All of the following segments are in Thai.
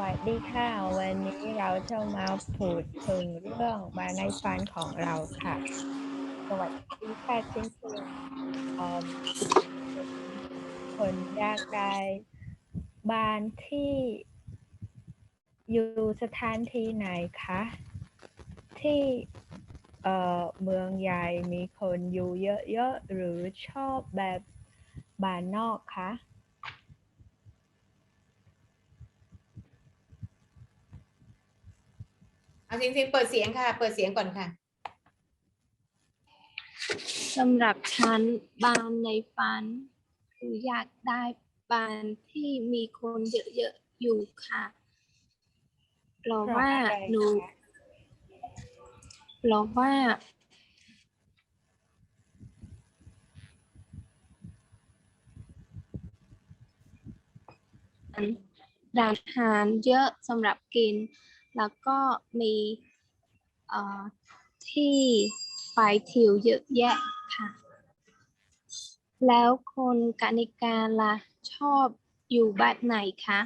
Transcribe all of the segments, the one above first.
วัสดีค่ะ วันนี้เราจะมาพูดถึงเรื่องบ้านในฝันของเราค่ะ สวัสดีค่ะจริงๆเอิ่มคนอยากได้บ้านที่ อยู่สถานที่ไหนคะที่เอ่อเมืองใหญ่มีคนอยู่เยอะๆหรือชอบแบบบ้านนอกคะ เอาจริงๆเปิดเสียงค่ะ เปิดเสียงก่อนค่ะ สำหรับฉันบ้านในฝันคืออยากได้บ้านที่มีคนเยอะๆอยู่ค่ะเพราะว่าเพราะอะไรหนูคะเพราะว่า ร้านอาหารเยอะสำหรับกิน แล้วก็มีเอ่อที่ไปที่ยวเยอะแยะค่ะ แล้วคนกานิการล่ะชอบอยู่บ้านไหนคะ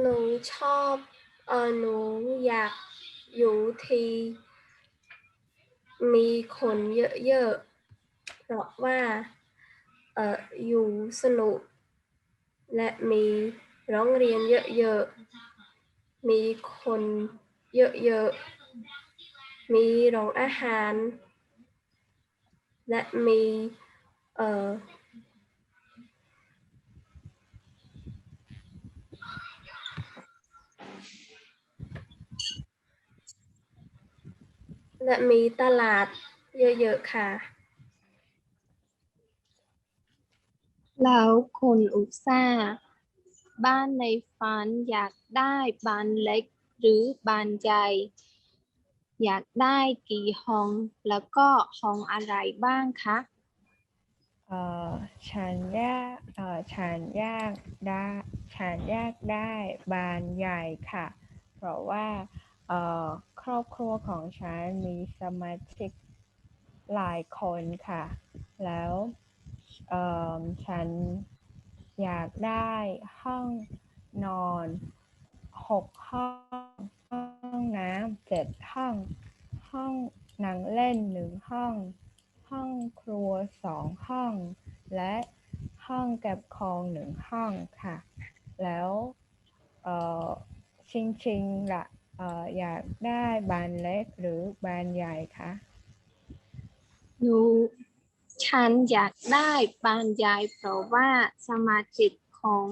หนูชอบเออหนูอยากอยู่ที่ มีคนเยอะๆ เพราะว่าเอออยู่สนุก และมีร้องเรียนเยอะๆ มีคนเยอะๆ มีโรงอาหาร และมีเอ่อ และมีตลาดเยอะๆค่ะ แล้วคนอุตส่าห์บ้านในฝันอยากได้บ้านเล็กหรือบ้านใหญ่ อยากได้กี่ห้อง แล้วก็ห้องอะไรบ้างคะ เอ่อฉันอยากเอ่อฉันอยากได้ฉันอยากได้บ้านใหญ่ค่ะ เพราะว่าเอ่อ ครอบครัวของฉันมีสมาชิกหลายคนค่ะ แล้วฉันอยากได้ห้องนอนหกห้อง ห้องน้ำเจ็ดห้อง ห้องนั่งเล่นหนึ่งห้อง ห้องครัวสองห้อง และห้องเก็บของหนึ่งห้องค่ะ แล้วเอ่อชิงๆล่ะเอ่ออยากได้บานเล็กหรือบานใหญ่คะ หนูฉันอยากได้บานใหญ่เพราะว่าสมาชิกของ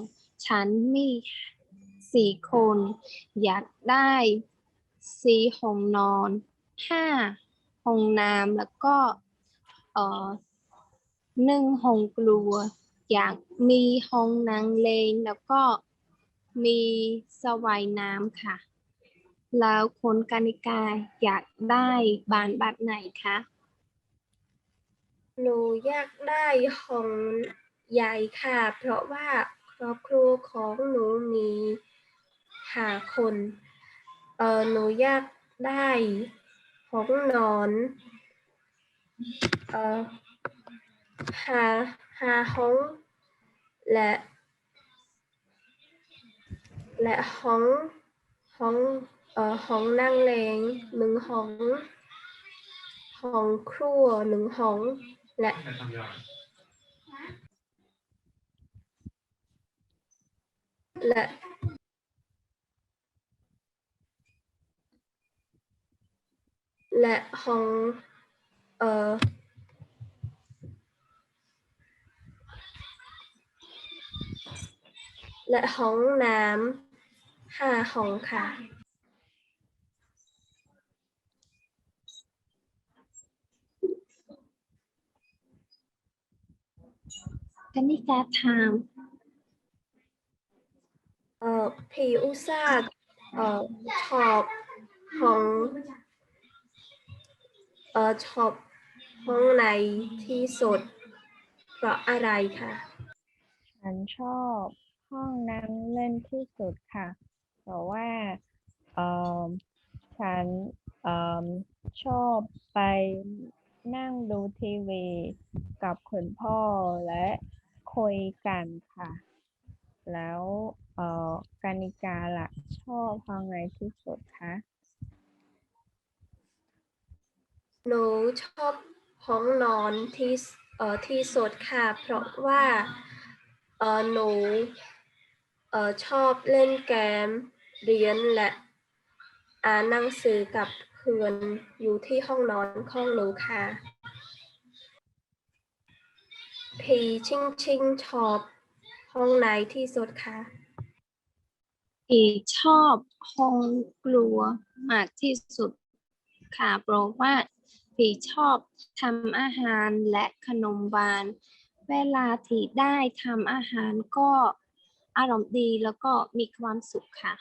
ฉันมีสี่คน อยากได้สี่ห้องนอนห้าห้องน้ำแล้วก็เอ่อหนึ่งห้องครัว อยากมีห้องนั่งเล่นแล้วก็มีสระว่ายน้ำค่ะ แล้วคนกานิกาอยากได้บ้านแบบไหนคะหนูอยากได้ห้องใหญ่ค่ะ เพราะว่าครอบครัวของหนูมีห้าคนเออหนูอยากได้ห้องนอนเออห้าห้าห้องและและห้องห้อง เอ่อห้องนั่งเล่นหนึ่งห้องห้องครัวหนึ่งห้อง และและและห้องเอ่อและห้องน้ำห้าห้องค่ะ กนิกาถาม เอ่อพี่อุตส่าห์เอ่อชอบห้องเอ่อชอบห้องไหนที่สุดเพราะอะไรคะฉันชอบห้องนั่งเล่นที่สุดค่ะเพราะว่าเอ่อฉันเอ่อชอบไป นั่งดูทีวีกับคุณพ่อและคุยกันค่ะ แล้วเอ่อกานิกาล่ะชอบห้องไหนที่สุดคะหนูชอบห้องนอนที่สเอ่อที่สุดค่ะ เพราะว่าเอ่อหนูเอ่อชอบเล่นเกมเรียนและอ่านหนังสือกับ เพื่อนอยู่ที่ห้องนอนของหนูค่ะพี่ชิงชิงชอบ ห้องไหนที่สุดคะที่ชอบห้องครัวมากที่สุดค่ะเพราะว่าพี่ชอบทำอาหารและขนมหวาน เวลาที่ได้ทำอาหารก็อารมณ์ดีแล้วก็มีความสุขค่ะ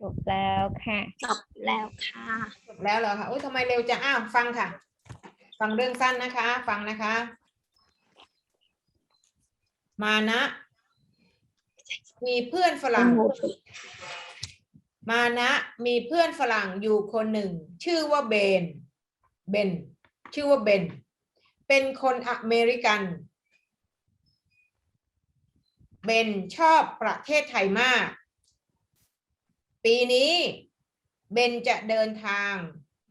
จบแล้วค่ะจบแล้วค่ะ จบแล้วเหรอคะโอ้ยทำไมเร็วจังอ้าวฟังค่ะ ฟังเรื่องสั้นนะคะ ฟังนะคะ มานะ มีเพื่อนฝรั่ง มานะ มีเพื่อนฝรั่งอยู่คนหนึ่ง ชื่อว่าเบน เบน ชื่อว่าเบน เป็นคนอเมริกัน เบนชอบประเทศไทยมาก ปีนี้เบนจะเดินทาง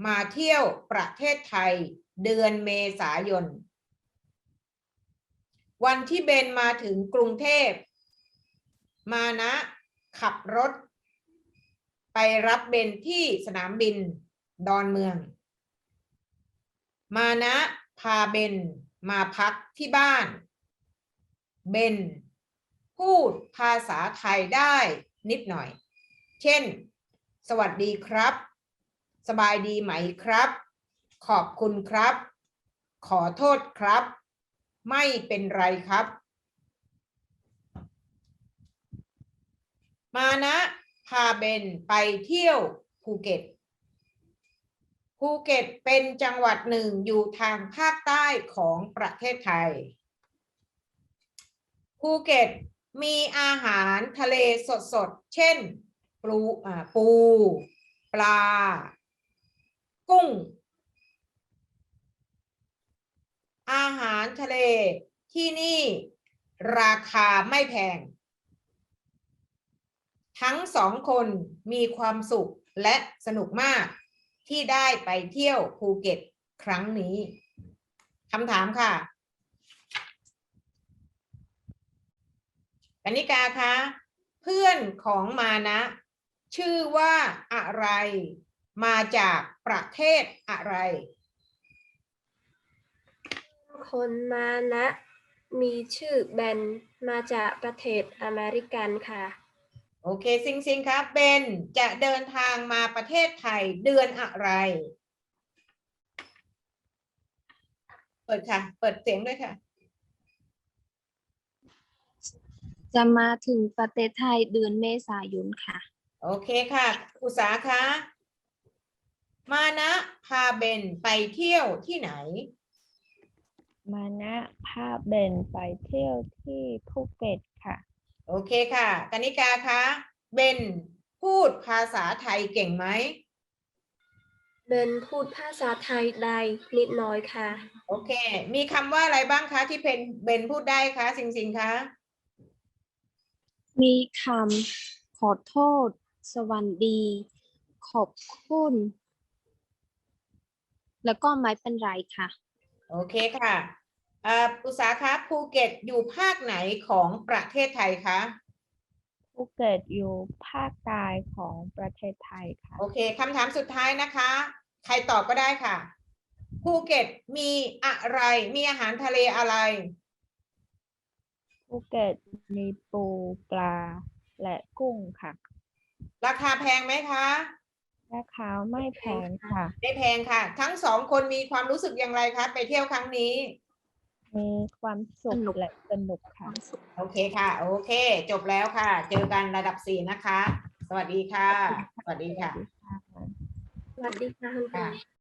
มาเที่ยวประเทศไทยเดือนเมษายน วันที่เบนมาถึงกรุงเทพ มานะขับรถ ไปรับเบนที่สนามบินดอนเมือง มานะพาเบนมาพักที่บ้าน เบนพูดภาษาไทยได้นิดหน่อย เช่น สวัสดีครับ สบายดีไหมครับ ขอบคุณครับ ขอโทษครับ ไม่เป็นไรครับ มานะ พาเบนไปเที่ยวภูเก็ตภูเก็ตเป็นจังหวัดหนึ่งอยู่ทางภาคใต้ของประเทศไทย ภูเก็ตมีอาหารทะเลสดๆ เช่น ปูอ่าปู ปลา กุ้ง อาหารทะเลที่นี่ราคาไม่แพง ทั้งสองคนมีความสุขและสนุกมากที่ได้ไปเที่ยวภูเก็ตครั้งนี้คำถามค่ะกนิกาคะ เพื่อนของมานะ ชื่อว่าอะไร มาจากประเทศอะไร คนมานะ มีชื่อแบนมาจากประเทศอเมริกันค่ะ โอเคซิงซิงครับเบนจะเดินทางมาประเทศไทยเดือนอะไร เปิดค่ะ เปิดเสียงด้วยค่ะ จะมาถึงประเทศไทยเดือนเมษายนค่ะ โอเคค่ะ อุตสาคะมานะพาเบนไปเที่ยวที่ไหน มานะพาเบนไปเที่ยวที่ภูเก็ตค่ะ โอเคค่ะกนิกาคะเบนพูดภาษาไทยเก่งไหมเบนพูดภาษาไทยได้นิดหน่อยค่ะ โอเค มีคำว่าอะไรบ้างคะที่เพนเบนพูดได้คะสิงสิงคะมีคำขอโทษ สวัสดี ขอบคุณ แล้วก็ไม่เป็นไรค่ะ โอเคค่ะอ่าอุตสาคะภูเก็ตอยู่ภาคไหนของประเทศไทยคะภูเก็ตอยู่ภาคใต้ของประเทศไทยค่ะ โอเคคำถามสุดท้ายนะคะ ใครตอบก็ได้ค่ะภูเก็ตมีอะไร มีอาหารทะเลอะไรภูเก็ตมีปูปลาและกุ้งค่ะ ราคาแพงไหมคะราคาไม่แพงค่ะ ไม่แพงค่ะ ทั้งสองคนมีความรู้สึกอย่างไรคะไปเที่ยวครั้งนี้ มีความสุขสนุกและสนุกค่ะ โอเคค่ะ โอเค จบแล้วค่ะ เจอกันระดับสี่นะคะ สวัสดีค่ะ สวัสดีค่ะ สวัสดีค่ะคุณครู ค่ะ